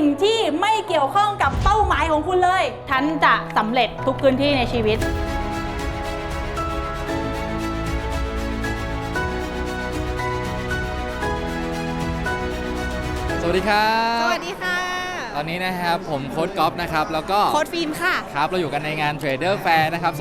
สิ่งที่ไม่เกี่ยวข้องกับเป้าหมายของคุณเลย ฉันจะสำเร็จทุกพื้นที่ในชีวิต สวัสดีครับสวัสดีค่ะ ตอนนี้นะครับผมโค้ดก๊อฟนะครับ แล้วก็โค้ดฟิล์มค่ะ ครับเราอยู่กันในงาน Trader Fair นะครับ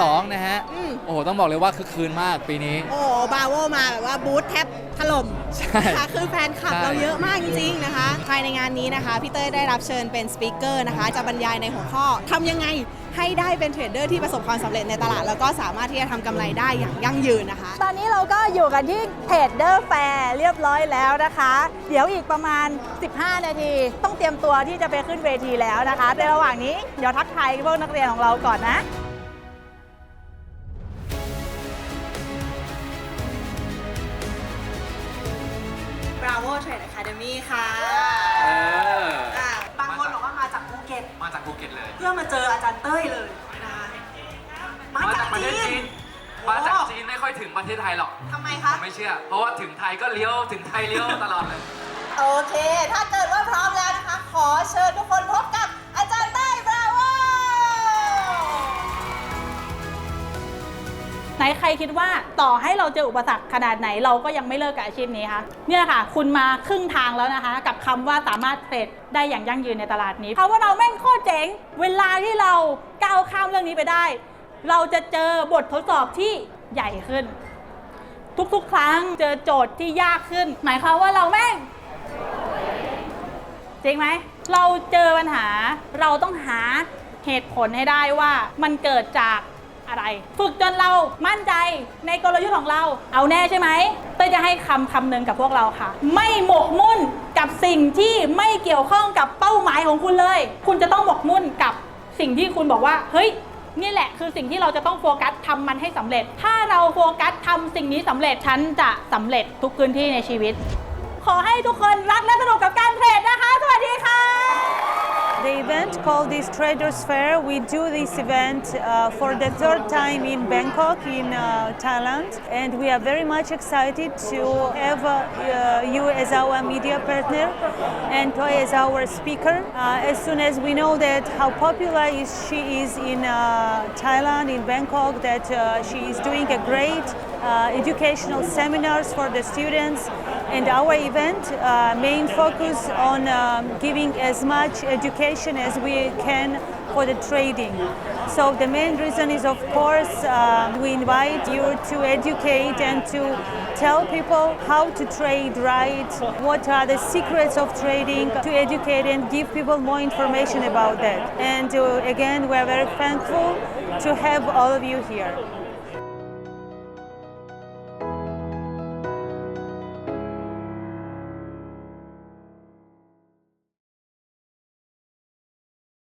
2022 นะฮะ อืมโอ้โห ต้องบอกเลยว่าคึกคืนมากปีนี้ โอ้ บาโวมาแบบว่าบูธแทบถล่มใช่ค่ะคือแฟนคลับใช่เราเยอะมากจริงๆนะคะ ภายในงานนี้นะคะพี่เต้ยได้รับเชิญเป็นสปีกเกอร์นะคะ จะบรรยายในหัวข้อทำยังไงให้ได้เป็นเทรดเดอร์ที่ประสบความสำเร็จในตลาด แล้วก็สามารถที่จะทำกำไรได้อย่างยั่งยืนนะคะ ตอนนี้เราก็อยู่กันที่เทรดเดอร์แฟร์เรียบร้อยแล้วนะคะ เดี๋ยวอีกประมาณ 15 นาที ต้องเตรียมตัวที่จะไปขึ้นเวทีแล้วนะคะ ในระหว่างนี้เดี๋ยวทักทายพวกนักเรียนของเราก่อนนะ Bravo Trade Academy ค่ะเออ อ่าบางคนบอกว่ามาจากภูเก็ต มาจากภูเก็ตเลย เพื่อมาเจออาจารย์เต้ยเลยนะคะมาจากประเทศจีจีนน มาจากจีนไม่ค่อยถึงประเทศไทยหรอกทำไมผคะ มไม่เชื่อ เพราะว่าถึงไทยก็เลี้ยว ถึงไทยเลี้ยวตลอดเลย โอเค ถ้าเกิดว่าพร้อมแล้วนะคะ ขอเชิญทุกคนพ ไหนใครคิดว่าต่อให้เราเจออุปสรรคขนาดไหนเราก็ยังไม่เลิกกับอาชีพนี้คะเนี่ยค่ะ คุณมาครึ่งทางแล้วนะคะ กับคำว่าสามารถเทรดได้อย่างยั่งยืนในตลาดนี้เพราะว่าเราแม่งโคตรเจ๋งเวลาที่เราก้าวข้ามเรื่องนี้ไปได้ เราจะเจอบททดสอบที่ใหญ่ขึ้น ทุกๆ ครั้งเจอโจทย์ที่ยากขึ้น หมายความว่าเราแม่งจริงไหม เราเจอปัญหาเราต้องหาเหตุผลให้ได้ว่ามันเกิดจาก อะไร ฝึกจนเรามั่นใจในกลยุทธ์ของเรา เอาแน่ใช่ไหมเต้ยจะให้คำคำหนึ่งกับพวกเราค่ะ ไม่หมกมุ่นกับสิ่งที่ไม่เกี่ยวข้องกับเป้าหมายของคุณเลย คุณจะต้องหมกมุ่นกับสิ่งที่คุณบอกว่า เฮ้ยนี่แหละคือสิ่งที่เราจะต้องโฟกัสทำมันให้สำเร็จ ถ้าเราโฟกัสทำสิ่งนี้สำเร็จฉันจะสำเร็จทุกพื้นที่ในชีวิต ขอให้ทุกคนรักและสนุกกับการเทรดนะคะ สวัสดีค่ะ Event called this Traders Fair, we do this event uh, for the third time in Bangkok, in uh, Thailand, and we are very much excited to have uh, uh, you as our media partner and Toy as our speaker. Uh, as soon as we know that how popular is she is in uh, Thailand, in Bangkok, that she is doing a great educational seminars for the students and our event uh, main focus on um, giving as much education as we can for the trading. So the main reason is, of course, uh, we invite you to educate and to tell people how to trade right, what are the secrets of trading, to educate and give people more information about that. And uh, again, we're very thankful to have all of you here.